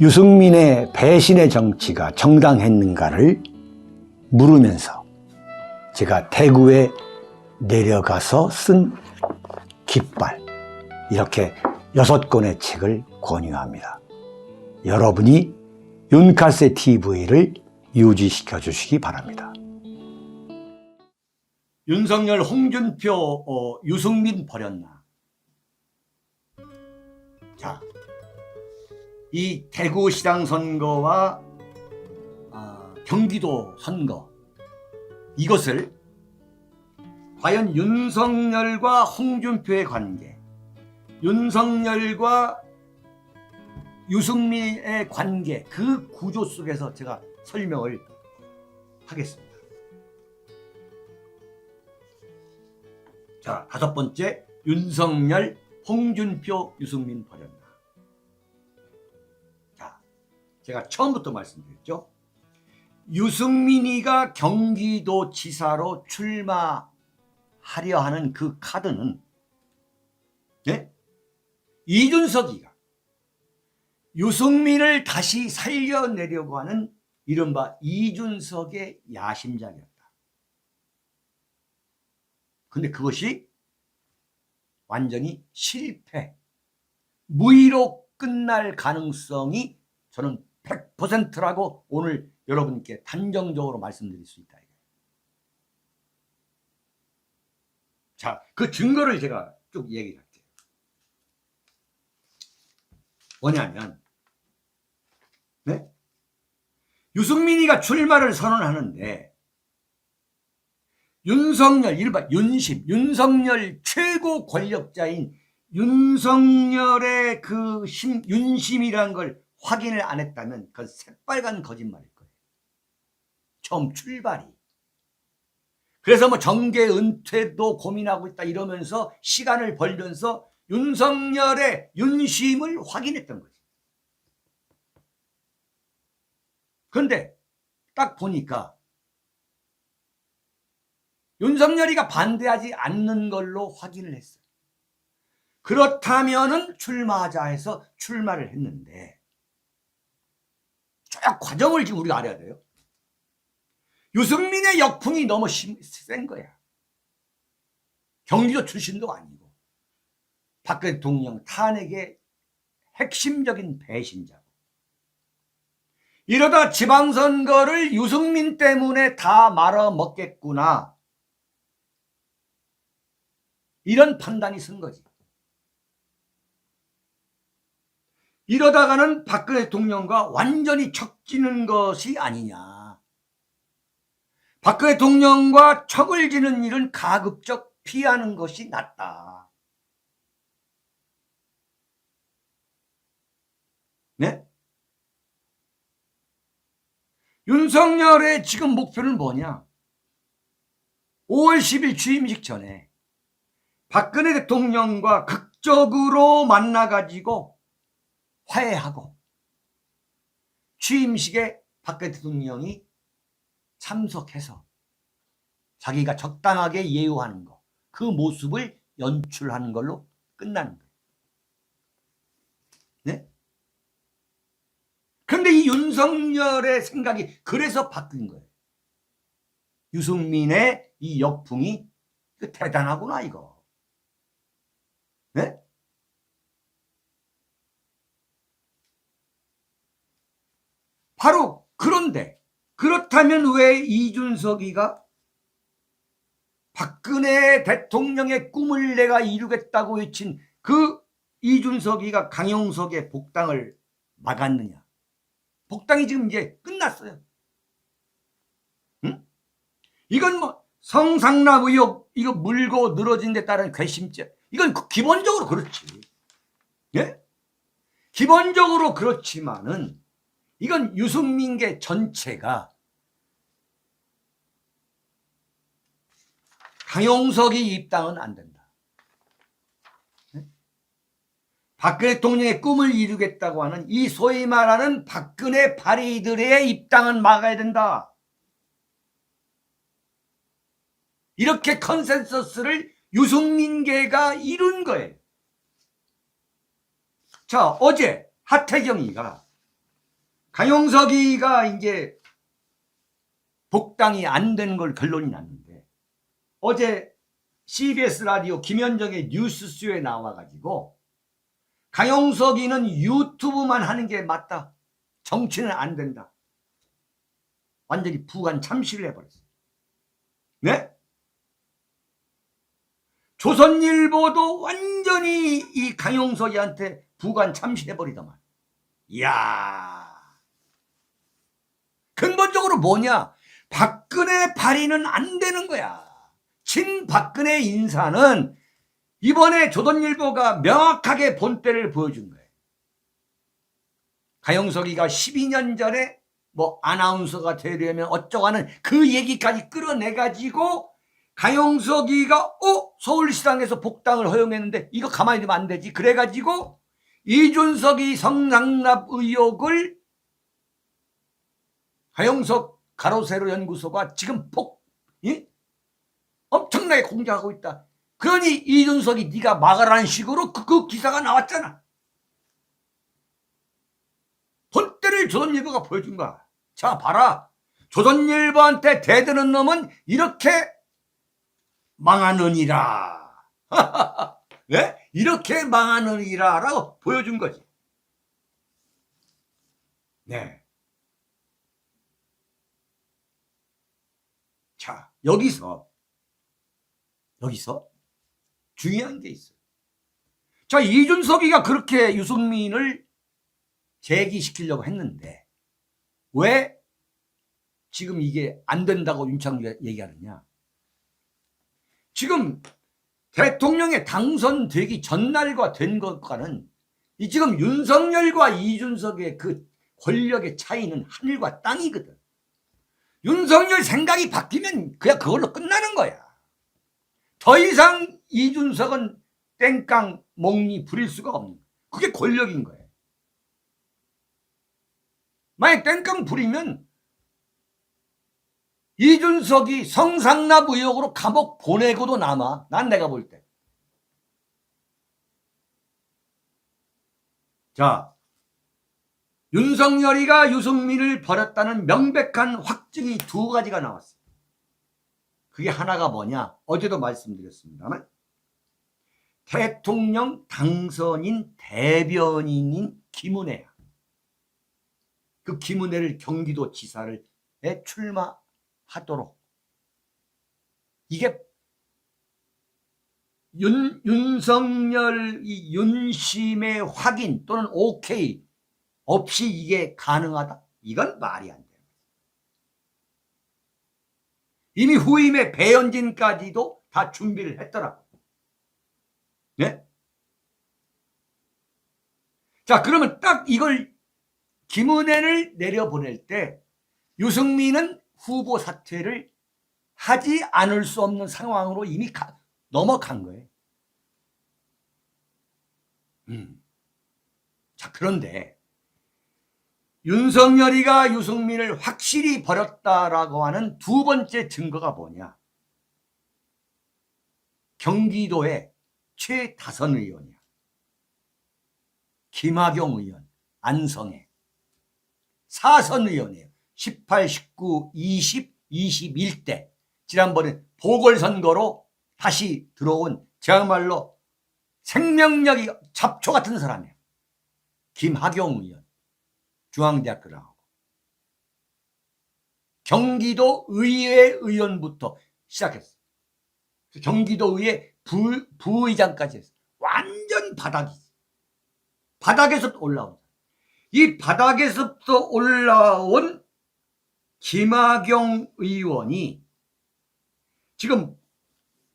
유승민의 배신의 정치가 정당했는가를 물으면서 제가 대구에 내려가서 쓴 깃발 이렇게 여섯 권의 책을 권유합니다. 여러분이 윤카세 TV를 유지시켜 주시기 바랍니다. 윤석열, 홍준표, 어, 유승민 버렸나? 자, 이 대구시장 선거와 아, 경기도 선거 이것을 과연 윤석열과 홍준표의 관계, 윤석열과 유승민의 관계 그 구조 속에서 제가 설명을 하겠습니다. 자, 다섯 번째 윤석열, 홍준표, 유승민 버렸 제가 처음부터 말씀드렸죠. 유승민이가 경기도 지사로 출마하려 하는 그 카드는 네? 이준석이가 유승민을 다시 살려내려고 하는 이른바 이준석의 야심작이었다. 근데 그것이 완전히 실패, 무의로 끝날 가능성이 저는 100%라고 오늘 여러분께 단정적으로 말씀드릴 수 있다. 자, 그 증거를 제가 쭉 얘기를 할게요. 뭐냐면, 네? 유승민이가 출마를 선언하는데, 윤석열, 이른바 윤심, 윤석열 최고 권력자인 윤석열의 그 심, 윤심이라는 걸 확인을 안 했다면 그건 새빨간 거짓말일 거예요. 처음 출발이. 그래서 뭐 정계 은퇴도 고민하고 있다 이러면서 시간을 벌면서 윤석열의 윤심을 확인했던 거지. 그런데 딱 보니까 윤석열이가 반대하지 않는 걸로 확인을 했어요. 그렇다면은 출마하자 해서 출마를 했는데 쭉 과정을 지금 우리가 알아야 돼요. 유승민의 역풍이 너무 심, 센 거야. 경기도 출신도 아니고 박근혜 대통령 탄핵의 핵심적인 배신자고 이러다 지방선거를 유승민 때문에 다 말아먹겠구나 이런 판단이 쓴 거지. 이러다가는 박근혜 대통령과 완전히 척지는 것이 아니냐. 박근혜 대통령과 척을 지는 일은 가급적 피하는 것이 낫다. 네? 윤석열의 지금 목표는 뭐냐? 5월 10일 취임식 전에 박근혜 대통령과 극적으로 만나가지고 화해하고 취임식에 박근혜 대통령이 참석해서 자기가 적당하게 예우하는 거, 그 모습을 연출하는 걸로 끝나는 거예요. 네? 그런데 이 윤석열의 생각이 그래서 바뀐 거예요. 유승민의 이 역풍이 대단하구나, 이거. 네? 바로 그런데 그렇다면 왜 이준석이가 박근혜 대통령의 꿈을 내가 이루겠다고 외친 그 이준석이가 강용석의 복당을 막았느냐? 복당이 지금 이제 끝났어요. 응? 이건 뭐 성상납 의혹 이거 물고 늘어진 데 따른 괘씸죄 이건 그 기본적으로 그렇지. 예? 기본적으로 그렇지만은 이건 유승민계 전체가 강용석이 입당은 안 된다. 예? 박근혜 대통령의 꿈을 이루겠다고 하는 이 소위 말하는 박근혜 발의들의 입당은 막아야 된다. 이렇게 컨센서스를 유승민계가 이룬 거예요. 자, 어제 하태경이가 강용석이가 이제 복당이 안된걸 결론이 났는데 어제 CBS 라디오 김현정의 뉴스쇼에 나와가지고 강용석이는 유튜브만 하는 게 맞다. 정치는 안 된다. 완전히 부관 참시를 해버렸어요. 네? 조선일보도 완전히 이 강용석이한테 부관 참시해버리더만. 이야. 근본적으로 뭐냐? 박근혜 발의는 안 되는 거야. 친 박근혜 인사는 이번에 조선일보가 명확하게 본때를 보여준 거예요. 가영석이가 12년 전에 뭐 아나운서가 되려면 어쩌고 하는 그 얘기까지 끌어내가지고 가영석이가 어 서울시당에서 복당을 허용했는데 이거 가만히 두면 안 되지 그래가지고 이준석이 성상납 의혹을 가영석 가로세로 연구소가 지금 폭 예? 엄청나게 공작하고 있다. 그러니 이준석이 네가 막으라는 식으로 그, 그 기사가 나왔잖아. 본때를 조선일보가 보여준 거야. 자 봐라. 조선일보한테 대드는 놈은 이렇게 망하느니라. 네? 이렇게 망하느니라라고 보여준 거지. 네. 자, 여기서, 여기서 중요한 게 있어요. 자, 이준석이가 그렇게 유승민을 제기시키려고 했는데, 왜 지금 이게 안 된다고 윤창규가 얘기하느냐? 지금 대통령에 당선되기 전날과 된 것과는 이 지금 윤석열과 이준석의 그 권력의 차이는 하늘과 땅이거든. 윤석열 생각이 바뀌면 그냥 그걸로 끝나는 거야. 더 이상 이준석은 땡깡 몽니 부릴 수가 없는 거야. 그게 권력인 거예요. 만약 땡깡 부리면 이준석이 성상납 의혹으로 감옥 보내고도 남아. 난 내가 볼 때. 자, 윤석열이가 유승민을 버렸다는 명백한 확증이 두 가지가 나왔어요. 그게 하나가 뭐냐? 어제도 말씀드렸습니다만 대통령 당선인 대변인인 김은혜야. 그 김은혜를 경기도 지사를 출마 하도록 이게 윤, 윤석열 이 윤심의 확인 또는 오케이 없이 이게 가능하다? 이건 말이 안 돼요. 이미 후임의 배현진까지도 다 준비를 했더라고. 네? 자, 그러면 딱 이걸 김은혜를 내려보낼 때 유승민은 후보 사퇴를 하지 않을 수 없는 상황으로 이미 가, 넘어간 거예요. 음. 자, 그런데 윤석열이가 유승민을 확실히 버렸다라고 하는 두 번째 증거가 뭐냐? 경기도의 최다선 의원이야. 김학용 의원, 안성애. 사선 의원이에요. 18, 19, 20, 21대. 지난번에 보궐선거로 다시 들어온 제야말로 생명력이 잡초 같은 사람이에요. 김학용 의원. 중앙대학교 나오고. 경기도 의회 의원부터 시작했어. 경기도 의회 부, 부의장까지 했어. 완전 바닥이. 바닥에서 올라온. 이 바닥에서부터 올라온 김학용 의원이 지금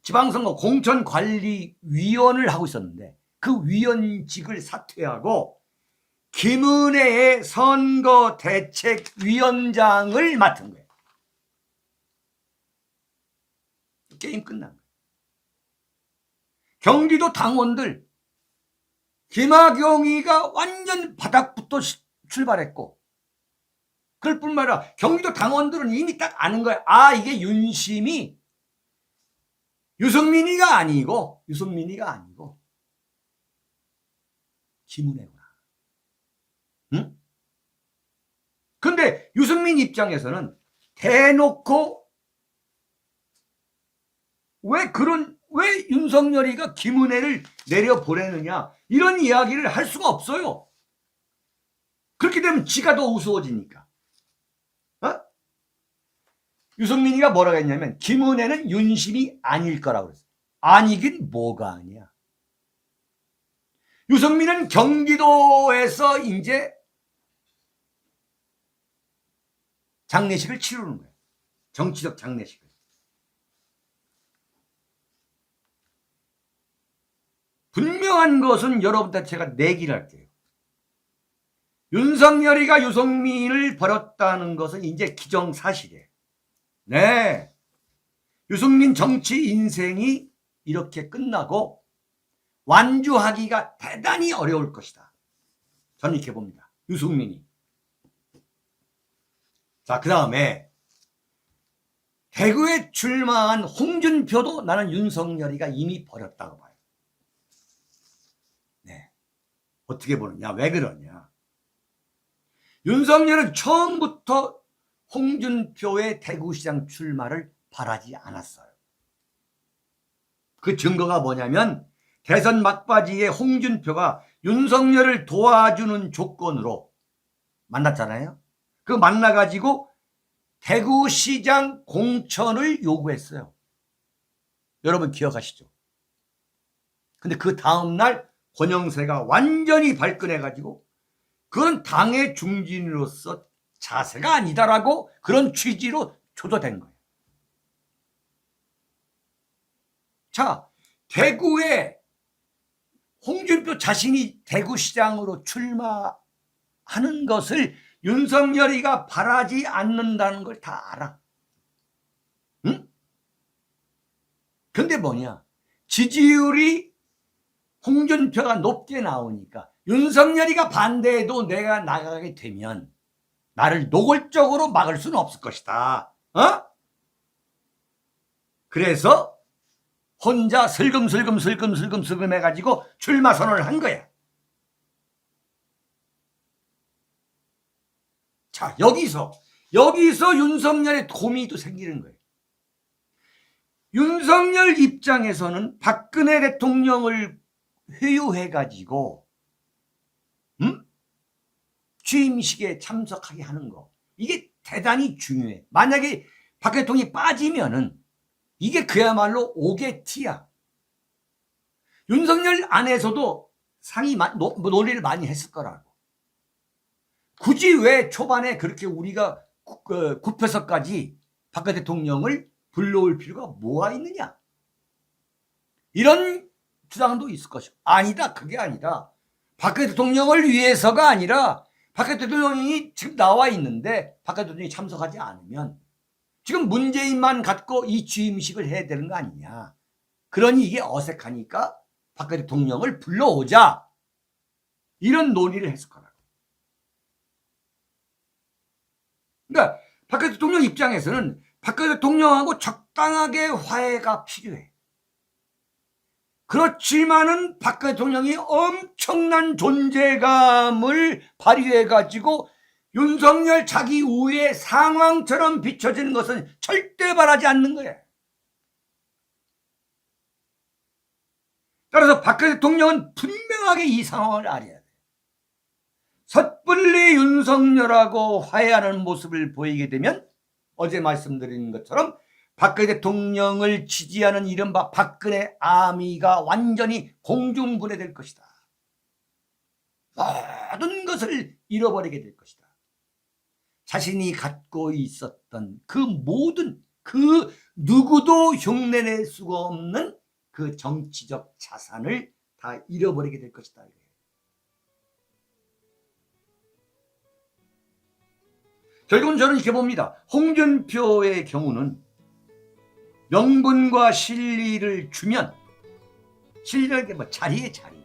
지방선거 공천관리위원을 하고 있었는데 그 위원직을 사퇴하고 김은혜의 선거대책위원장을 맡은 거예요. 게임 끝난 거예요. 경기도 당원들 김학용이가 완전 바닥부터 시- 출발했고 그럴 뿐만 아니라 경기도 당원들은 이미 딱 아는 거야. 아 이게 윤심이 유승민이가 아니고 유승민이가 아니고 김은혜구나. 응? 근데 유승민 입장에서는 대놓고 왜 그런 왜 윤석열이가 김은혜를 내려 보내느냐 이런 이야기를 할 수가 없어요. 그렇게 되면 지가 더 우스워지니까. 어? 유승민이가 뭐라고 했냐면 김은혜는 윤심이 아닐 거라고 그랬어. 아니긴 뭐가 아니야. 유승민은 경기도에서 이제 장례식을 치르는 거예요. 정치적 장례식을. 분명한 것은 여러분들 제가 내기를 할게요. 윤석열이가 유승민을 버렸다는 것은 이제 기정사실이에요. 네. 유승민 정치 인생이 이렇게 끝나고 완주하기가 대단히 어려울 것이다. 저는 이렇게 봅니다. 유승민이. 자, 그 다음에 대구에 출마한 홍준표도 나는 윤석열이가 이미 버렸다고 봐요. 네. 어떻게 보느냐? 왜 그러냐? 윤석열은 처음부터 홍준표의 대구시장 출마를 바라지 않았어요. 그 증거가 뭐냐면 대선 막바지에 홍준표가 윤석열을 도와주는 조건으로 만났잖아요. 그 만나가지고 대구시장 공천을 요구했어요. 여러분 기억하시죠? 근데 그 다음날 권영세가 완전히 발끈해가지고 그건 당의 중진으로서 자세가 아니다라고 그런 취지로 조도된 거예요. 자, 대구에 홍준표 자신이 대구시장으로 출마하는 것을 윤석열이가 바라지 않는다는 걸 다 알아. 응? 근데 뭐냐? 지지율이 홍준표가 높게 나오니까 윤석열이가 반대해도 내가 나가게 되면 나를 노골적으로 막을 수는 없을 것이다. 어? 그래서 혼자 슬금슬금 슬금슬금 슬금 해가지고 출마 선언을 한 거야. 자, 여기서, 여기서 윤석열의 고민도 생기는 거예요. 윤석열 입장에서는 박근혜 대통령을 회유해가지고, 음? 취임식에 참석하게 하는 거. 이게 대단히 중요해. 만약에 박 대통령이 빠지면은 이게 그야말로 오게 티야. 윤석열 안에서도 상이 마- 노, 논의를 많이 했을 거라고. 굳이 왜 초반에 그렇게 우리가 굽혀서까지 박근혜 대통령을 불러올 필요가 뭐가 있느냐? 이런 주장도 있을 것이고 아니다 그게 아니다. 박근혜 대통령을 위해서가 아니라 박근혜 대통령이 지금 나와 있는데 박근혜 대통령이 참석하지 않으면 지금 문재인만 갖고 이 취임식을 해야 되는 거 아니냐. 그러니 이게 어색하니까 박근혜 대통령을 불러오자. 이런 논의를 했을 거라고. 그러니까 박근혜 대통령 입장에서는 박근혜 대통령하고 적당하게 화해가 필요해. 그렇지만은 박근혜 대통령이 엄청난 존재감을 발휘해가지고 윤석열 자기 우의 상황처럼 비춰지는 것은 절대 바라지 않는 거예요. 따라서 박근혜 대통령은 분명하게 이 상황을 알아야 돼. 섣불리 윤석열하고 화해하는 모습을 보이게 되면 어제 말씀드린 것처럼 박근혜 대통령을 지지하는 이른바 박근혜 아미가 완전히 공중분해될 것이다. 모든 것을 잃어버리게 될 것이다. 자신이 갖고 있었던 그 모든 그 누구도 흉내낼 수가 없는 그 정치적 자산을 다 잃어버리게 될 것이다. 결국은 저는 이렇게 봅니다. 홍준표의 경우는 명분과 실리를 주면 실리라는 게뭐 자리에 자리.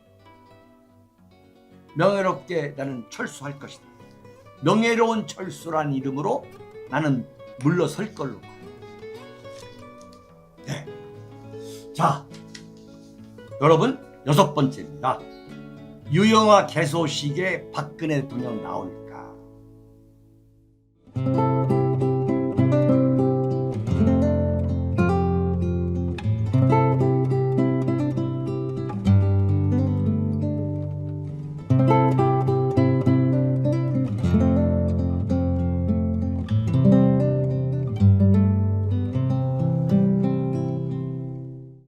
명예롭게 나는 철수할 것이다. 명예로운 철수란 이름으로 나는 물러설 걸로. 네. 자, 여러분 여섯 번째입니다. 유영아 개소식에 박근혜 대통령 나올